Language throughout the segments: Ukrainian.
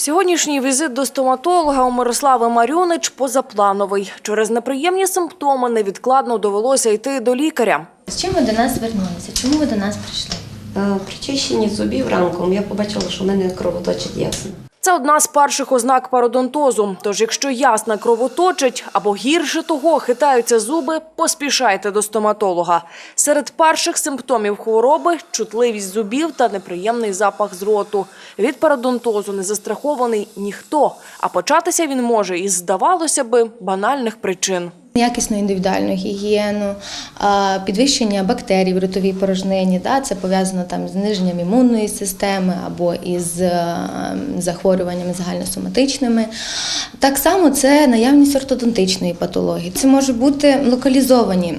Сьогоднішній візит до стоматолога у Мирослави Марюнич позаплановий. Через неприємні симптоми невідкладно довелося йти до лікаря. З чим ви до нас звернулися? Чому ви до нас прийшли? Е, При чищенні зубів ранком я побачила, що в мене кровоточить ясно. Це одна з перших ознак пародонтозу. Тож, якщо ясна кровоточить або гірше того, хитаються зуби, поспішайте до стоматолога. Серед перших симптомів хвороби чутливість зубів та неприємний запах з роту. Від пародонтозу не застрахований ніхто, а початися він може із, здавалося би, банальних причин. Якісну індивідуальну гігієну, підвищення бактерій в ротовій порожнині, це пов'язано там з зниженням імунної системи або із е, захворюваннями загальносоматичними. Так само це наявність ортодонтичної патології. Це може бути локалізовані.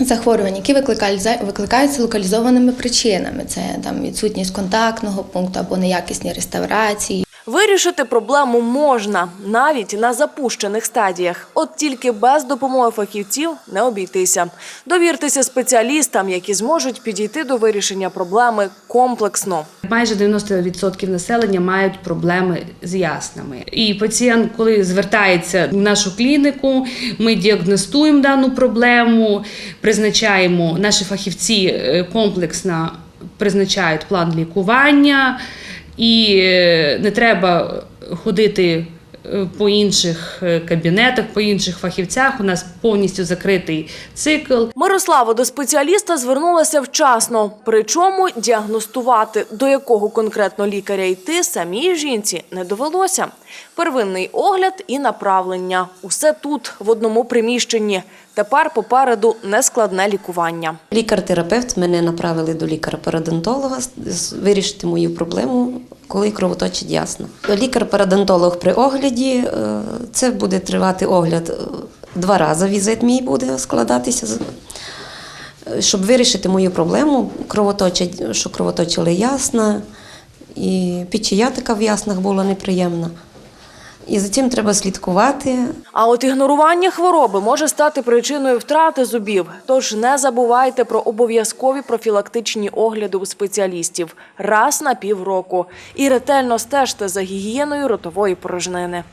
Захворювання, які викликають- викликаються локалізованими причинами, це там відсутність контактного пункту або неякісні реставрації, Вирішити проблему можна навіть на запущених стадіях. От тільки без допомоги фахівців не обійтися. Довіртеся спеціалістам, які зможуть підійти до вирішення проблеми комплексно. Майже 90% населення мають проблеми з яснами. І пацієнт, коли звертається в нашу клініку, ми діагностуємо дану проблему, призначаємо наші фахівці е, комплексно призначають план лікування, і е, не треба ходити. е, По інших е, кабінетах, по інших фахівцях у нас повністю закритий цикл. Мирослава до спеціаліста звернулася вчасно. Причому діагностувати, до якого конкретно лікаря йти, самій жінці не довелося. Первинний огляд і направлення. Усе тут, в одному приміщенні. Тепер попереду нескладне лікування. Лікар-терапевт мене направили до лікаря-парадонтолога вирішити мою проблему, коли кровоточить ясно. Лікар-парадонтолог при огляді е, це буде тривати огляд е, два рази. Візит мій буде складатися. Щоб вирішити мою проблему, кровоточить, що кровоточили ясна, і печія така в яснах була неприємна. І за цим треба слідкувати. А от ігнорування хвороби може стати причиною втрати зубів. Тож не забувайте про обов'язкові профілактичні огляди у спеціалістів раз на півроку і ретельно стежте за гігієною ротової порожнини.